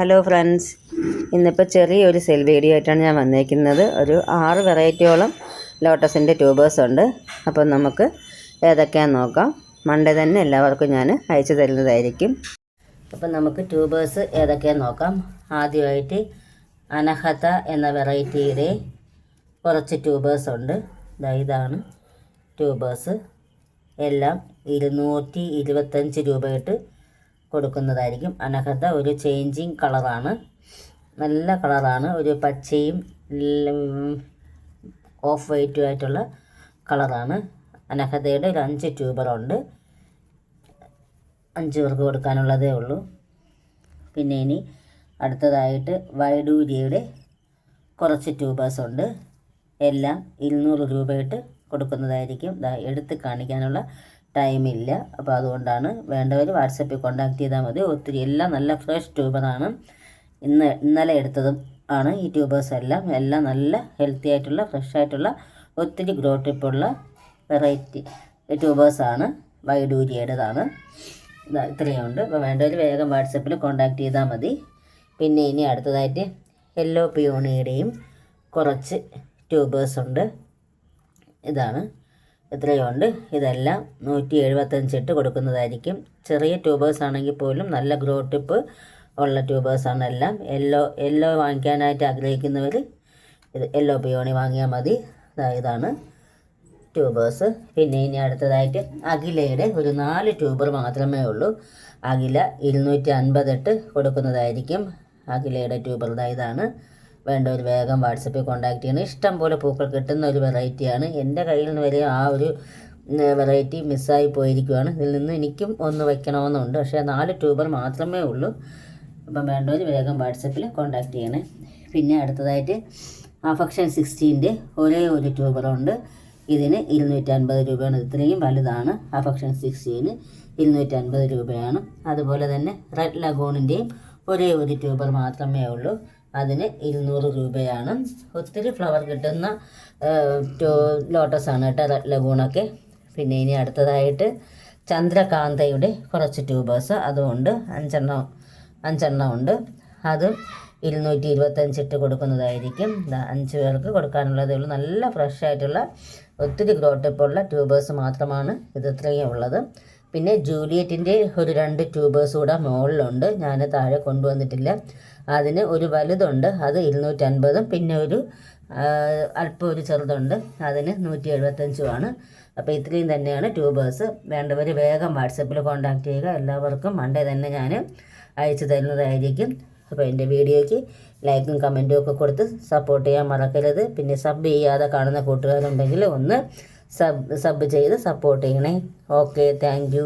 Hello friends ഇന്നിപ്പോൾ ചെറിയൊരു cell video ആയിട്ടാണ് ഞാൻ വന്നേക്കുന്നത്. ഒരു ആറ് വെറൈറ്റിയോളം ലോട്ടസിന്റെ ട്യൂബേഴ്സ് ഉണ്ട്. അപ്പം നമുക്ക് ഏതൊക്കെയാണെന്ന് നോക്കാം. മണ്ടേ തന്നെ എല്ലാവർക്കും ഞാൻ അയച്ചു തരുന്നതായിരിക്കും. അപ്പം നമുക്ക് ട്യൂബേഴ്സ് ഏതൊക്കെയാണെന്ന് നോക്കാം. ആദ്യമായിട്ട് അനഹത എന്ന വെറൈറ്റിയുടെ കുറച്ച് ട്യൂബേഴ്സ് ഉണ്ട്. ഇതാണ് ട്യൂബേഴ്സ് എല്ലാം ഇരുന്നൂറ്റി ഇരുപത്തഞ്ച് രൂപയിട്ട് കൊടുക്കുന്നതായിരിക്കും. അനഹത ഒരു ചേഞ്ചിങ് കളറാണ് നല്ല കളറാണ് ഒരു പച്ചയും ഓഫ് വൈറ്റും ആയിട്ടുള്ള കളറാണ് അനഹതയുടെ ഒരു അഞ്ച് ട്യൂബറുണ്ട് അഞ്ച് പേർക്ക് കൊടുക്കാനുള്ളതേ ഉള്ളൂ. പിന്നെ ഇനി അടുത്തതായിട്ട് വൈഡൂരിയയുടെ കുറച്ച് ട്യൂബേഴ്സ് ഉണ്ട്. എല്ലാം ഇരുന്നൂറ് രൂപയിട്ട് കൊടുക്കുന്നതായിരിക്കും. എടുത്ത് കാണിക്കാനുള്ള ടൈമില്ല അപ്പോൾ അതുകൊണ്ടാണ് വേണ്ടവർ വാട്സപ്പിൽ കോൺടാക്റ്റ് ചെയ്താൽ മതി. ഒത്തിരി എല്ലാം നല്ല ഫ്രഷ് ട്യൂബറാണ് ഇന്ന് ഇന്നലെ എടുത്തതും ആണ് ഈ ട്യൂബേഴ്സ് എല്ലാം. എല്ലാം നല്ല ഹെൽത്തി ആയിട്ടുള്ള ഫ്രഷ് ആയിട്ടുള്ള ഒത്തിരി ഗ്രോ ടിപ്പുള്ള വെറൈറ്റി ട്യൂബേഴ്സാണ് വൈഡൂരിയുടേതാണ് ഇതാ ഇത്രയും ഉണ്ട്. അപ്പോൾ വേണ്ടവർ വേഗം വാട്സപ്പിൽ കോൺടാക്റ്റ് ചെയ്താൽ മതി. പിന്നെ ഇനി അടുത്തതായിട്ട് യെല്ലോ പിയോണിയുടെയും കുറച്ച് ട്യൂബേഴ്സ് ഉണ്ട്. ഇതാണ്. ഇത്രയും ഉണ്ട് ഇതെല്ലാം നൂറ്റി എഴുപത്തഞ്ച് ഇട്ട് കൊടുക്കുന്നതായിരിക്കും. ചെറിയ ട്യൂബേഴ്സ് ആണെങ്കിൽ പോലും നല്ല ഗ്രോ ടിപ്പ് ഉള്ള ട്യൂബേഴ്സാണ് എല്ലാം. യെല്ലോ യെല്ലോ വാങ്ങിക്കാനായിട്ട് ആഗ്രഹിക്കുന്നവർ ഇത് യെല്ലോ പിയോണി വാങ്ങിയാൽ മതി. ഇതാണ് ട്യൂബേഴ്സ്. പിന്നെ ഇനി അടുത്തതായിട്ട് അഖിലയുടെ ഒരു നാല് ട്യൂബർ മാത്രമേ ഉള്ളൂ. അഖില ഇരുന്നൂറ്റി അൻപതെട്ട് കൊടുക്കുന്നതായിരിക്കും. അഖിലയുടെ ട്യൂബർ ദാ ഇതാണ്. വേണ്ടവർ വേഗം വാട്സപ്പിൽ കോൺടാക്ട് ചെയ്യണം. ഇഷ്ടം പോലെ പൂക്കൾ കിട്ടുന്ന ഒരു വെറൈറ്റിയാണ് എന്റെ കയ്യിൽ നിന്ന് വരെ ആ ഒരു വെറൈറ്റി മിസ്സായി പോയിരിക്കുകയാണ് ഇതിൽ നിന്ന് എനിക്കും ഒന്ന് വയ്ക്കണമെന്നുണ്ട്. പക്ഷേ നാല് ട്യൂബർ മാത്രമേ ഉള്ളൂ. അപ്പം വേണ്ടവർ വേഗം വാട്സപ്പിൽ കോൺടാക്ട് ചെയ്യണേ. പിന്നെ അടുത്തതായിട്ട് അഫക്ഷൻ സിക്സ്റ്റീന്റെ ഒരേ ഒരു ട്യൂബറുണ്ട് ഇതിന് ഇരുന്നൂറ്റൻപത് രൂപയാണ്. ഇത്രയും വലുതാണ് അഫക്ഷൻ സിക്സ്റ്റീന് ഇരുന്നൂറ്റൻപത് രൂപയാണ്. അതുപോലെ തന്നെ റെഡ് ലഗോണിന്റെയും ഒരേ ഒരു ട്യൂബർ മാത്രമേ ഉള്ളൂ. അതിന് ഇരുന്നൂറ് രൂപയാണ്. ഒത്തിരി ഫ്ലവർ കിട്ടുന്ന ലോട്ടസാണ് കേട്ടോ ലഗൂണൊക്കെ. പിന്നെ ഇനി അടുത്തതായിട്ട് ചന്ദ്രകാന്തയുടെ കുറച്ച് ട്യൂബേഴ്സ് അതുകൊണ്ട് അഞ്ചെണ്ണം അഞ്ചെണ്ണം ഉണ്ട്. അത് ഇരുന്നൂറ്റി ഇരുപത്തഞ്ച് ഇട്ട് കൊടുക്കുന്നതായിരിക്കും. അഞ്ച് പേർക്ക് കൊടുക്കാനുള്ളതേ ഉള്ളൂ. നല്ല ഫ്രഷ് ആയിട്ടുള്ള ഒത്തിരി ഗ്രോട്ടിപ്പുള്ള ട്യൂബേഴ്സ് മാത്രമാണ് ഇത് ഇത്രയും ഉള്ളത്. പിന്നെ ജൂലിയറ്റിന്റെ ഒരു രണ്ട് ട്യൂബേഴ്സ് കൂടെ മുകളിലുണ്ട്. ഞാൻ താഴെ കൊണ്ടുവന്നിട്ടില്ല. അതിന് ഒരു വലുതുണ്ട് അത് ഇരുന്നൂറ്റൻപതും. പിന്നെ ഒരു അല്പം ഒരു ചെറുതുണ്ട് അതിന് നൂറ്റി എഴുപത്തഞ്ചുമാണ് അപ്പോൾ ഇത്രയും തന്നെയാണ് ട്യൂബേഴ്സ്. വേണ്ടവർ വേഗം വാട്സപ്പിൽ കോൺടാക്റ്റ് ചെയ്യുക. എല്ലാവർക്കും മൺഡേ തന്നെ ഞാൻ അയച്ചു തരുന്നതായിരിക്കും. അപ്പോൾ എന്റെ വീഡിയോയ്ക്ക് ലൈക്കും കമന്റും ഒക്കെ കൊടുത്ത് സപ്പോർട്ട് ചെയ്യാൻ മറക്കരുത്. പിന്നെ സബ് ചെയ്യാതെ കാണുന്ന കൂട്ടുകാരുണ്ടെങ്കിൽ ഒന്ന് സബ് സബ് ചെയ്ത് സപ്പോർട്ട് ചെയ്യണേ. Okay thank